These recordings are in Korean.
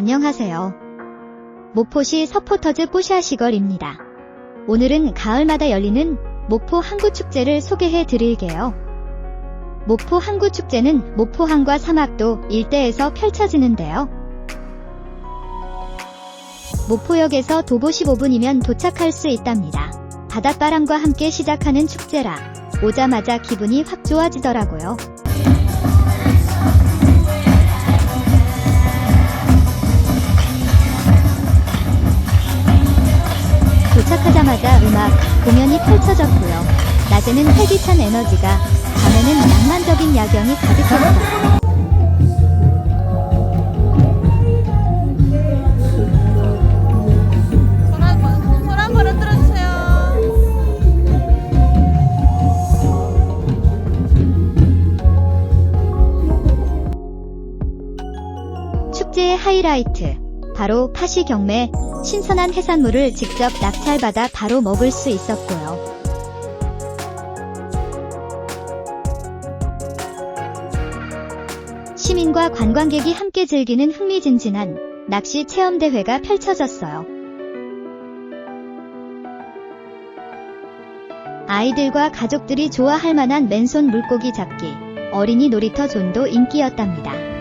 안녕하세요. 목포시 서포터즈 뽀샤시걸입니다. 오늘은 가을마다 열리는 목포 항구축제를 소개해 드릴게요. 목포 항구축제는 목포항과 사막도 일대에서 펼쳐지는데요. 목포역에서 도보 15분이면 도착할 수 있답니다. 바닷바람과 함께 시작하는 축제라 오자마자 기분이 확 좋아지더라고요. 도착하자마자 음악, 공연이 펼쳐졌고요. 낮에는 활기찬 에너지가, 밤에는 낭만적인 야경이 들어주세요. 축제의 하이라이트, 바로 파시 경매, 신선한 해산물을 직접 낙찰받아 바로 먹을 수 있었고요. 시민과 관광객이 함께 즐기는 흥미진진한 낚시 체험대회가 펼쳐졌어요. 아이들과 가족들이 좋아할 만한 맨손 물고기 잡기, 어린이 놀이터 존도 인기였답니다.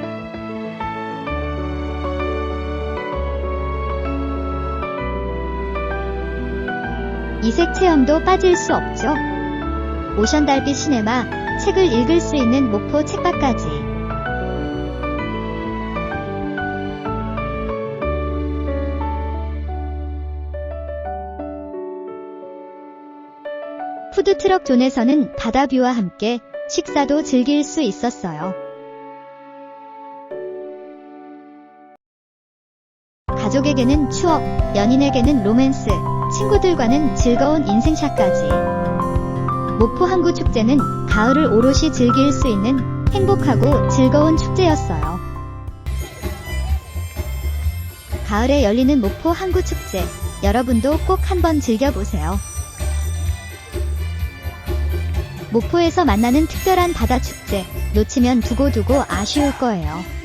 이색 체험도 빠질 수 없죠. 오션 달빛 시네마, 책을 읽을 수 있는 목포 책방까지. 푸드트럭 존에서는 바다뷰와 함께 식사도 즐길 수 있었어요. 가족에게는 추억, 연인에게는 로맨스, 친구들과는 즐거운 인생샷까지. 목포 항구 축제는 가을을 오롯이 즐길 수 있는 행복하고 즐거운 축제였어요. 가을에 열리는 목포 항구 축제, 여러분도 꼭 한번 즐겨보세요. 목포에서 만나는 특별한 바다 축제, 놓치면 두고두고 아쉬울 거예요.